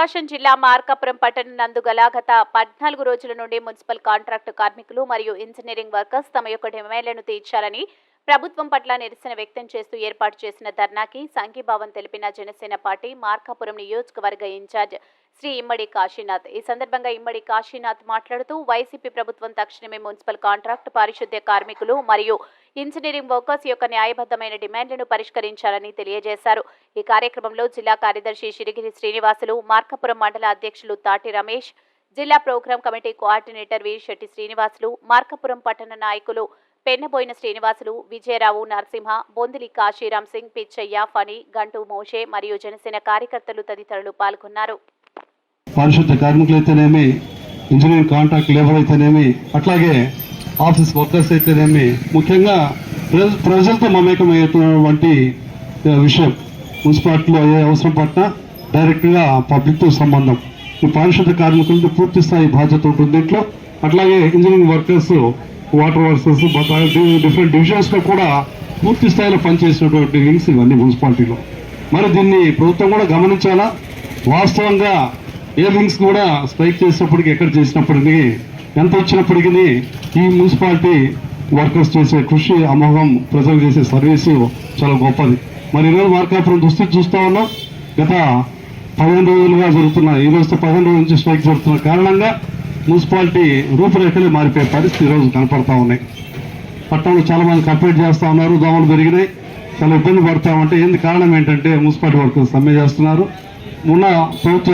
ప్రకాశం జిల్లా మార్కాపురం పట్టణం నందు గల గత పద్నాలుగు రోజుల నుండి మున్సిపల్ కాంట్రాక్టు కార్మికులు మరియు ఇంజనీరింగ్ వర్కర్స్ తమ యొక్క డిమాండ్లను తీర్చాలని ప్రభుత్వం పట్ల నిరసన వ్యక్తం చేస్తూ ఏర్పాటు చేసిన ధర్నాకి సంఘీభావం తెలిపిన జనసేన పార్టీ మార్కాపురం నియోజకవర్గ ఇన్ఛార్జ్ శ్రీ ఇమ్మడి కాశీనాథ్. ఈ సందర్భంగా ఇమ్మడి కాశీనాథ్ మాట్లాడుతూ వైసీపీ ప్రభుత్వం తక్షణమే మున్సిపల్ కాంట్రాక్ట్ పారిశుద్ధ్య కార్మికులు మరియు ఇంజనీరింగ్ వర్కర్స్ యొక్క న్యాయబద్ధమైన డిమాండ్లను పరిష్కరించాలని తెలియజేశారు. ఈ కార్యక్రమంలో జిల్లా కార్యదర్శి షిరిగిరి శ్రీనివాసులు మార్కాపురం మండల అధ్యక్షులు తాటి రమేష్ జిల్లా programme committee coordinator Veerisetti Srinivasulu Markapuram పట్టణ నాయకులు పెన్నబోయిన శ్రీనివాసులు విజయరావు నరసింహ బొందిలి కాశీరామ్ సింగ్ పిచ్చయ్య ఫణి గంటు మోషే మరియు జనసేన కార్యకర్తలు తదితరులు పాల్గొన్నారు. పారిశుద్ధ కార్మికులైతేనేమి ఇంజనీరింగ్ కాంట్రాక్ట్ లేబర్ అయితేనేమి అట్లాగే ఆఫీస్ వర్కర్స్ అయితేనేమి ముఖ్యంగా ప్రజలతో మమేకమయ్యేటువంటి విషయం. మున్సిపాలిటీలో ఏ అవసరం పట్ల డైరెక్ట్గా పబ్లిక్తో సంబంధం. ఈ పారిశుద్ధ కార్మికులకు పూర్తి స్థాయి బాధ్యత ఉంటుంది దీంట్లో అట్లాగే engineering workers water versus different డివిజన్స్లో కూడా పూర్తి స్థాయిలో పనిచేసినటువంటి వింగ్స్ ఇవన్నీ మున్సిపాలిటీలో. మరి దీన్ని ప్రభుత్వం కూడా గమనించాలా? వాస్తవంగా ఏ వింగ్స్ కూడా స్ట్రైక్ చేసినప్పటికీ ఎక్కడ చేసినప్పటికీ ఎంత వచ్చినప్పటికీ ఈ మున్సిపాలిటీ వర్కర్స్ చేసే కృషి అమోఘం ప్రజలు చేసే సర్వీసు చాలా గొప్పది. మరి ఈరోజు మార్కాపురం దుస్థితి చూస్తా ఉన్నాం. గత పదిహేను రోజులుగా జరుగుతున్న ఈ రోజుతో పదిహేను రోజుల నుంచి స్ట్రైక్ జరుగుతున్న కారణంగా మున్సిపాలిటీ రూపురేఖలే మారిపోయే పరిస్థితి ఈరోజు కనపడతా ఉన్నాయి. పట్టణంలో చాలామంది కంప్లీట్ కంప్లైంట్ ఉన్నారు దోమలు పెరిగినాయి చాలా ఇబ్బంది పడతామంటే ఏంది కారణం ఏంటంటే మున్సిపాలిటీ వర్కర్లు సమ్మె చేస్తున్నారు. ఉన్న ప్రభుత్వ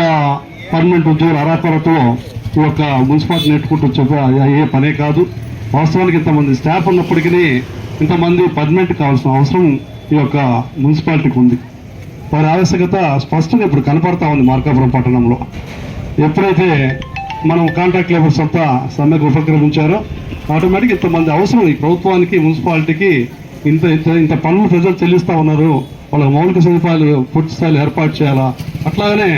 పర్మనెంట్ ఉద్యోగుల అరాకొరతో ఈ యొక్క మున్సిపాలిటీ నెట్టుకుంటూ చెప్పే అయ్యే పనే కాదు. వాస్తవానికి ఇంతమంది స్టాఫ్ ఉన్నప్పటికీ ఇంతమంది పర్మనెంట్ కావాల్సిన అవసరం ఈ యొక్క మున్సిపాలిటీకి ఉంది. వారి ఆవశ్యకత స్పష్టంగా ఇప్పుడు కనపడతా ఉంది మార్కాపురం పట్టణంలో. ఎప్పుడైతే మనం కాంట్రాక్ట్ లేబర్స్ అంతా సమ్మెకు ఉపక్రమించారో. ఆటోమేటిక్ ఇంతమంది అవసరం ఈ ప్రభుత్వానికి మున్సిపాలిటీకి ఇంత ఇంత ఇంత పనులు ప్రజలు చెల్లిస్తా ఉన్నారు. వాళ్ళకి మౌలిక సదుపాయాలు పూర్తి స్థాయిలో ఏర్పాటు చేయాలా? అట్లాగనే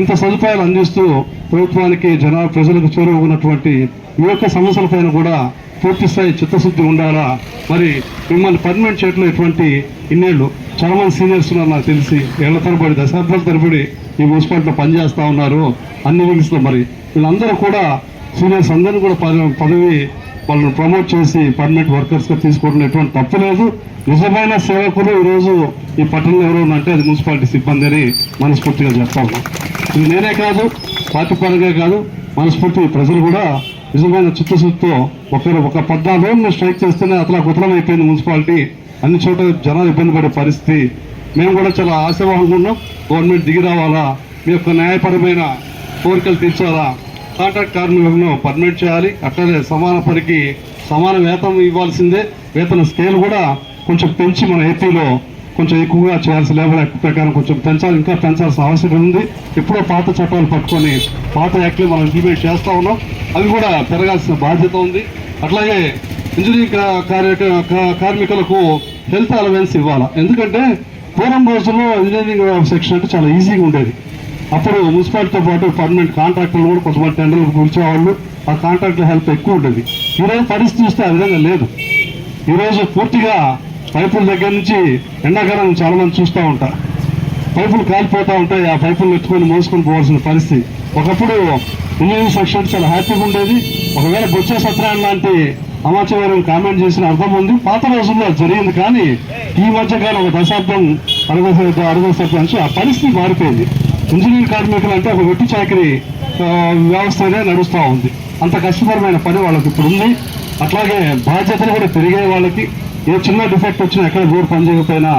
ఇంత సదుపాయాలు అందిస్తూ ప్రభుత్వానికి జనా ప్రజలకు చేరువన్నటువంటి ఈ యొక్క సమస్యలపైన కూడా పూర్తిస్థాయి చిత్తశుద్ధి ఉండాలా? మరి మిమ్మల్ని పర్మనెంట్ చేయట్లో ఎటువంటి ఇన్నేళ్ళు చాలామంది సీనియర్స్ ఉన్నారు నాకు తెలిసి. ఏళ్ళ తరబడి దశాబ్దాల తరబడి ఈ మున్సిపాలిటీలో పనిచేస్తూ ఉన్నారు. అన్ని వింగ్స్ మరి. వీళ్ళందరూ కూడా సీనియర్స్ అందరూ కూడా పద- పదవి వాళ్ళని ప్రమోట్ చేసి పర్మనెంట్ వర్కర్స్గా తీసుకోవడం ఎటువంటి తప్పు లేదు. నిజమైన సేవకులు ఈరోజు ఈ పట్టణంలో ఎవరు అంటే అది మున్సిపాలిటీ సిబ్బంది అని మనస్ఫూర్తిగా చెప్తా ఉన్నాం. ఇది నేనే కాదు పార్టీ పరంగా కాదు మనస్ఫూర్తి ప్రజలు కూడా నిజమైన చిత్తశుద్ధితో ఒక ఒక పద్నాలుగు రోజులు స్ట్రైక్ చేస్తేనే అట్లా కుతలం అయిపోయింది మున్సిపాలిటీ. అన్ని చోట్ల జనాలు ఇబ్బంది పడే పరిస్థితి. మేము కూడా చాలా ఆశావాహంగా గవర్నమెంట్ దిగి రావాలా? మీ యొక్క న్యాయపరమైన కోరికలు తీర్చాలా? కాంట్రాక్ట్ కార్మికులను పర్మిట్ చేయాలి. అట్లనే సమాన పనికి సమాన వేతనం ఇవ్వాల్సిందే. వేతన స్కేల్ కూడా కొంచెం పెంచి మన ఏపీలో కొంచెం ఎక్కువగా చేయాల్సిన లేబర్ యాక్ట్ ప్రకారం కొంచెం పెంచాలి. ఇంకా పెంచాల్సిన అవసరం ఉంది. ఎప్పుడో పాత చట్టాలు పట్టుకొని పాత యాక్ట్లు మనం ఇంప్లిమెంట్ చేస్తా ఉన్నాం. అవి కూడా పెరగాల్సిన బాధ్యత ఉంది. అట్లాగే ఇంజనీరింగ్ కార్య కార్మికులకు హెల్త్ అలవెన్స్ ఇవ్వాలి? ఎందుకంటే పూర్వం రోజుల్లో ఇంజనీరింగ్ సెక్షన్ అంటే చాలా ఈజీగా ఉండేది. అప్పుడు మున్సిపాలిటీతో పాటు పర్మనెంట్ కాంట్రాక్టర్లు కూడా కొంతమంది టెండర్లు పిలిచేవాళ్ళు. ఆ కాంట్రాక్టర్ హెల్ప్ ఎక్కువ ఉండేది. ఈరోజు పరిస్థితి చూస్తే ఆ విధంగా లేదు. ఈరోజు పూర్తిగా పైపుల దగ్గర నుంచి ఎండాకాలం చాలా మంది చూస్తూ ఉంటారు. పైపులు కాలిపోతూ ఉంటాయి. ఆ పైపులు ఎత్తుకొని మోసుకొని పోవాల్సిన పరిస్థితి. ఒకప్పుడు ఇంజనీరింగ్ సెక్షన్ చాలా హ్యాపీగా ఉండేది. ఒకవేళ గొచ్చే సత్యనారాయణ లాంటి అమాచారం కామెంట్ చేసిన అర్థం ఉంది. పాత రోజుల్లో జరిగింది కానీ ఈ మధ్యకాలం ఒక దశాబ్దం అరవై అరవై సంవత్సరాల నుంచి ఆ పరిస్థితి మారిపోయింది. ఇంజనీరింగ్ కార్మికులు అంటే ఒక వెట్టి చాకరీ వ్యవస్థనే నడుస్తూ ఉంది. అంత కష్టతరమైన పని వాళ్ళకి ఇప్పుడు ఉంది. అట్లాగే బాధ్యతలు కూడా పెరిగే వాళ్ళకి ఏ చిన్న డిఫెక్ట్ వచ్చినా ఎక్కడ రోడ్ పని చేయకపోయినా